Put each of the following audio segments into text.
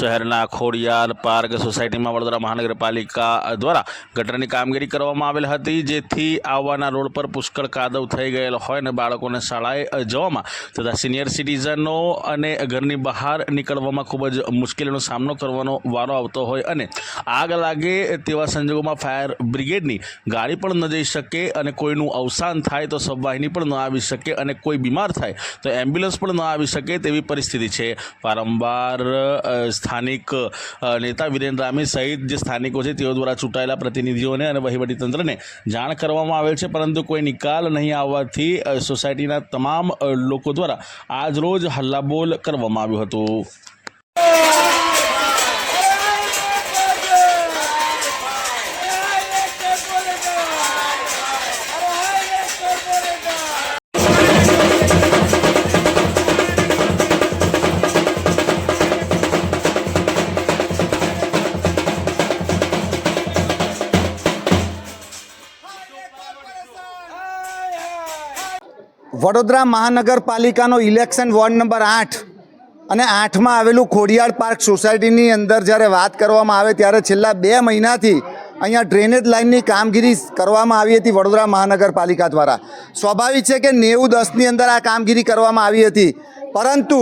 શહેરના ખોડિયાર પાર્ક સોસાયટીમાં વડોદરા મહાનગરપાલિકા દ્વારા ગટરની કામગીરી કરવામાં આવેલ હતી, જેથી આવવાના રોડ પર પુષ્કળ કાદવ થઈ ગયેલો હોય અને બાળકોને શાળાએ જવામાં તથા સિનિયર સિટીઝનો અને ઘરની બહાર નીકળવામાં ખૂબ જ મુશ્કેલીનો સામનો કરવાનો વારો આવતો હોય અને આગ લાગે તેવા સંજોગોમાં ફાયર બ્રિગેડની ગાડી પણ ન જઈ શકે અને કોઈનું અવસાન થાય તો સબવાહિની પણ ન આવી શકે અને કોઈ બીમાર થાય તો એમ્બ્યુલન્સ પણ ન આવી શકે તેવી પરિસ્થિતિ છે. વારંવાર સ્થાનિક નેતા વિરેન રામી સહિત જે સ્થાનિકો છે તેઓ દ્વારા ચૂંટાયેલા પ્રતિનિધિઓને અને વહીવટીતંત્રને જાણ કરવામાં આવેલ છે. પરંતુ કોઈ નિકાલ નહીં આવવાથી સોસાયટીના તમામ લોકો દ્વારા આજ રોજ હલ્લાબોલ કરવામાં આવ્યું હતું. વડોદરા મહાનગરપાલિકાનો ઇલેક્શન વોર્ડ નંબર આઠ અને આઠમાં આવેલું ખોડિયાર પાર્ક સોસાયટીની અંદર જ્યારે વાત કરવામાં આવે ત્યારે છેલ્લા બે મહિનાથી અહીંયા ડ્રેનેજ લાઇનની કામગીરી કરવામાં આવી હતી વડોદરા મહાનગરપાલિકા દ્વારા. સ્વાભાવિક છે કે નેવું દસની અંદર આ કામગીરી કરવામાં આવી હતી. પરંતુ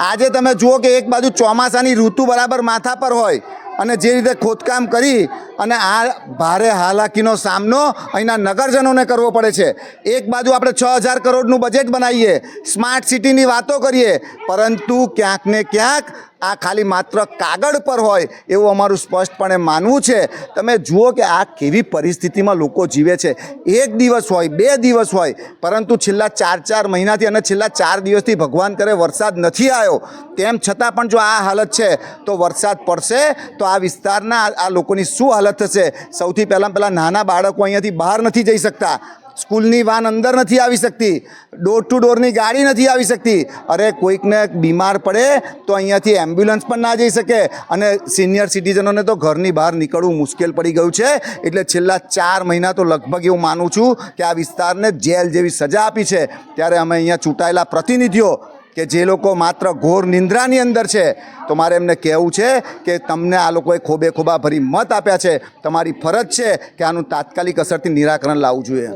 આજે તમે જુઓ કે એક બાજુ ચોમાસાની ઋતુ બરાબર માથા પર હોય અને જે રીતે ખોદકામ કરી અને આ ભારે હાલાકીનો સામનો અહીંના નગરજનોને કરવો પડે છે. એક બાજુ આપણે છ હજાર કરોડનું બજેટ બનાવીએ સ્માર્ટ સિટીની વાતો કરીએ, પરંતુ ક્યાંક ને ક્યાંક આ ખાલી માત્ર કાગળ પર હોય એવું અમારું સ્પષ્ટપણે માનવું છે. તમે જુઓ કે આ કેવી પરિસ્થિતિમાં લોકો જીવે છે. એક દિવસ હોય, બે દિવસ હોય, પરંતુ છેલ્લા ચાર ચાર મહિનાથી અને છેલ્લા ચાર દિવસથી ભગવાન કરે વરસાદ નથી આવ્યો. તેમ છતાં પણ જો આ હાલત છે, તો વરસાદ પડશે, તો આ વિસ્તારના આ- લોકોની શું હાલત થશે? સૌથી પહેલાં પહેલાં નાના બાળકો અહીંયાથી બહાર નથી જઈ શકતા. સ્કૂલની વાન અંદર નથી આવી શકતી. ડોર ટુ ડોરની ગાડી નથી આવી શકતી. અરે કોઈકને બીમાર પડે તો અહીંયાથી એમ્બ્યુલન્સ પણ ના જઈ શકે. અને સિનિયર સિટીઝનોને તો ઘરની બહાર નીકળવું મુશ્કેલ પડી ગયું છે. એટલે છેલ્લા ચાર મહિના તો લગભગ એવું માનું છું કે આ વિસ્તારને જેલ જેવી સજા આપી છે. ત્યારે અમે અહીંયા ચૂંટાયેલા પ્રતિનિધિઓ કે જે લોકો માત્ર ઘોર નિંદ્રાની અંદર છે તો મારે એમને કહેવું છે કે તમને આ લોકોએ ખોબે ખોબા ભરી મત આપ્યા છે. તમારી ફરજ છે કે આનું તાત્કાલિક અસરથી નિરાકરણ લાવવું જોઈએ?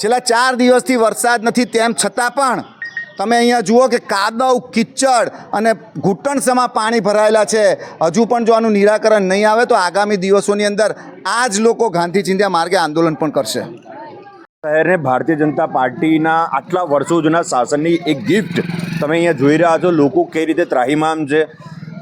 છેલ્લા ચાર દિવસથી વરસાદ નથી તેમ છતાં પણ તમે અહીંયા જુઓ કે કાદવ કિચડ અને ઘૂંટણસમાં પાણી ભરાયેલા છે. હજુ પણ જો આનું નિરાકરણ નહીં આવે તો આગામી દિવસોની અંદર આ જ લોકો ગાંધી ચિંધ્યા માર્ગે આંદોલન પણ કરશે. શહેરને ભારતીય જનતા પાર્ટીના આટલા વર્ષો જૂના શાસનની એક ગિફ્ટ તમે અહીંયા જોઈ રહ્યા છો, લોકો કઈ રીતે ત્રાહીમામ છે.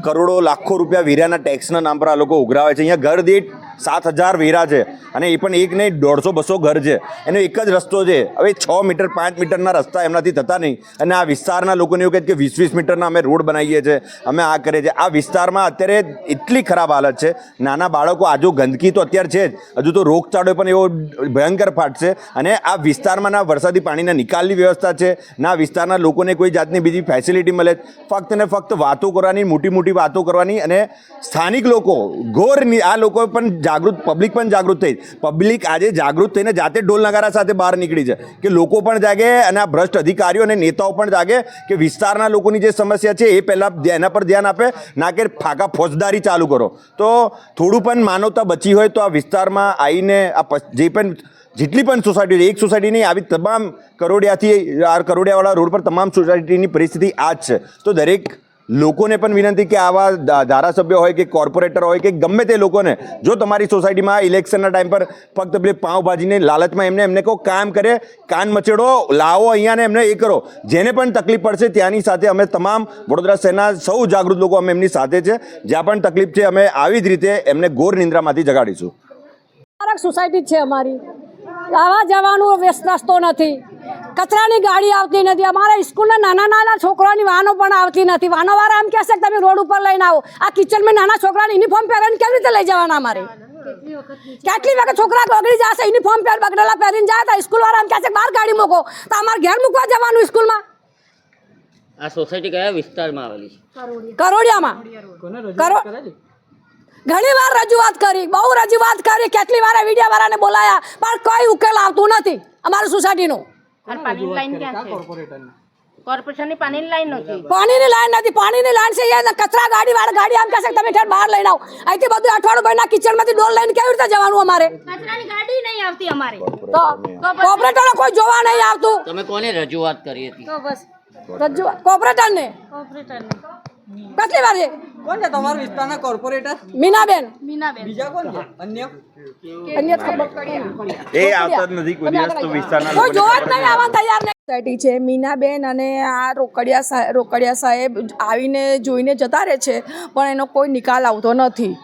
કરોડો, લાખો રૂપિયા વેરાના ટેક્સના નામ પર આ લોકો ઉઘરાવે છે. અહીંયા ઘર દીઠ સાત હજાર વેરા છે. અને એ પણ એક નહીં, દોઢસો બસો ઘર છે. એનો એક જ રસ્તો છે. હવે છ મીટર, પાંચ મીટરના રસ્તા એમનાથી થતા નહીં. અને આ વિસ્તારના લોકોને એવું કહે કે વીસ વીસ મીટરના અમે રોડ બનાવીએ છીએ, અમે આ કરીએ છીએ. આ વિસ્તારમાં અત્યારે એટલી ખરાબ હાલત છે. નાના બાળકો આજુ ગંદકી તો અત્યારે છે જ. હજુ તો રોગચાળો પણ એવો ભયંકર ફાટશે અને આ વિસ્તારમાં ના વરસાદી પાણીના નિકાલની વ્યવસ્થા છે. ના વિસ્તારના લોકોને કોઈ જાતની બીજી ફેસિલિટી મળે. ફક્ત ને ફક્ત વાતો કરવાની મોટી મોટી વાતો કરવાની અને સ્થાનિક લોકો ઘોર આ લોકો પણ જાગૃત પબ્લિક પણ જાગૃત થઈ. પબ્લિક આજે જાગૃત થઈને જાતે ઢોલ નગારા સાથે બહાર નીકળી છે. કે લોકો પણ જાગે અને આ ભ્રષ્ટ અધિકારીઓ અને નેતાઓ પણ જાગે કે વિસ્તારના લોકોની જે સમસ્યા છે એ પહેલાં એના પર ધ્યાન આપે, ના કે ફાકા ફોજદારી ચાલુ કરો. તો થોડું પણ માનવતા બચી હોય તો આ વિસ્તારમાં આવીને આ જે પણ જેટલી પણ સોસાયટી એક સોસાયટી નહીં, આવી તમામ કરોડિયાથી, આ કરોડિયાવાળા રોડ પર તમામ સોસાયટીની પરિસ્થિતિ આ જ છે. તો દરેક લોકોને પણ વિનંતી કે આવા ધારાસભ્ય હોય કે કોર્પોરેટર હોય કે ગમે તે લોકોને, જો તમારી સોસાયટીમાં ઇલેક્શનના ટાઈમ પર ફક્ત પેલી પાઉંભાજીને લાલચમાં એમને એમને કહો કામ કરે, કાન મચેડો, લાવો અહીંયાને એમને એ કરો. જેને પણ તકલીફ પડશે ત્યાંની સાથે અમે તમામ વડોદરા શહેરના સૌ જાગૃત લોકો અમે એમની સાથે છે. જ્યાં પણ તકલીફ છે અમે આવી જ રીતે એમને ઘોર નિંદ્રામાંથી જગાડીશું. સોસાયટી છે અમારી. આવા જવાનું વ્યસ્ત રસ્તો નથી. કચરાની ગાડી આવતી નથી. અમારા સ્કૂલના નાના નાના છોકરાઓની વાહનો પણ આવતી નથી. વાહનોવાળા એમ કહેશે કે તમે રોડ ઉપર લઈને આવો. આ કિચનમાં નાના છોકરાને યુનિફોર્મ પહેરીને કેવી રીતે લઈ જવાના અમારે? કેટલી વખત છોકરા બગડી જશે યુનિફોર્મ પહેર બગડેલા પહેરીને જાય તો સ્કૂલવાળા એમ કહેશે બહાર ગાડી મૂકો. તો અમારે ઘેર મૂકવા જવાનું સ્કૂલમાં? આ સોસાયટી કયા વિસ્તારમાં આવેલી છે? કરોડિયામાં. ઘણી વાર રજૂઆત કરી બહુ રજૂઆત કરી કેટલી વાર મીડિયા વાળાને બોલાયા પણ કોઈ ઉકેલ આવતું નથી અમારી સોસાયટીનું અને પાણી લાઈન ક્યાં છે? કોર્પોરેશનની પાણીની લાઈન નથી પાણીની લાઈન નથી પાણીની લાઈન છે અહીંયા. કચરા ગાડી વાળા ગાડી આમ કહેશે તમે ઠેર બહાર લઈને આવો. અહીંથી બધું અઠવાડિયું ભાઈના કિચનમાંથી ડોલ લઈને કેવી રીતે જવાનું અમારે? કચરાની ગાડી નહીં આવતી અમારે. તો કોર્પોરેટરને કોઈ જોવા નહીં આવતું. તમે કોને રજૂઆત કરી હતી? તો બસ. રજૂઆત કોર્પોરેટરને? કોર્પોરેટરને. કેટલી વાર કોણ છે તમારા વિસ્તારના કોર્પોરેટર મીનાબેન. મીનાબેન. બીજા કોણ છે? અન્ય? અન્ય ખબર એ આવતા જ નથી કોઈ દિવસ તો વિસ્તારના કોઈ જોવા જ નહીં આવા તૈયાર નહીં. સોસાયટી છે મીનાબેન અને આ રોકડિયા સાહેબ રોકડિયા સાહેબ આવીને જોઈને જતા રહે છે પણ એનો કોઈ નિકાલ આવતો નથી.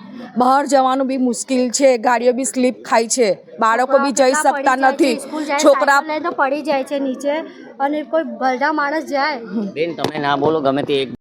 બહાર જવાનું બી મુશ્કેલ છે ગાડીઓ બી સ્લીપ ખાય છે બાળકો બી જઈ શકતા નથી. છોકરા તો પડી જાય છે નીચે અને કોઈ ભલડા માણસ જાય. બેન તમે ના બોલો ગમે તે એક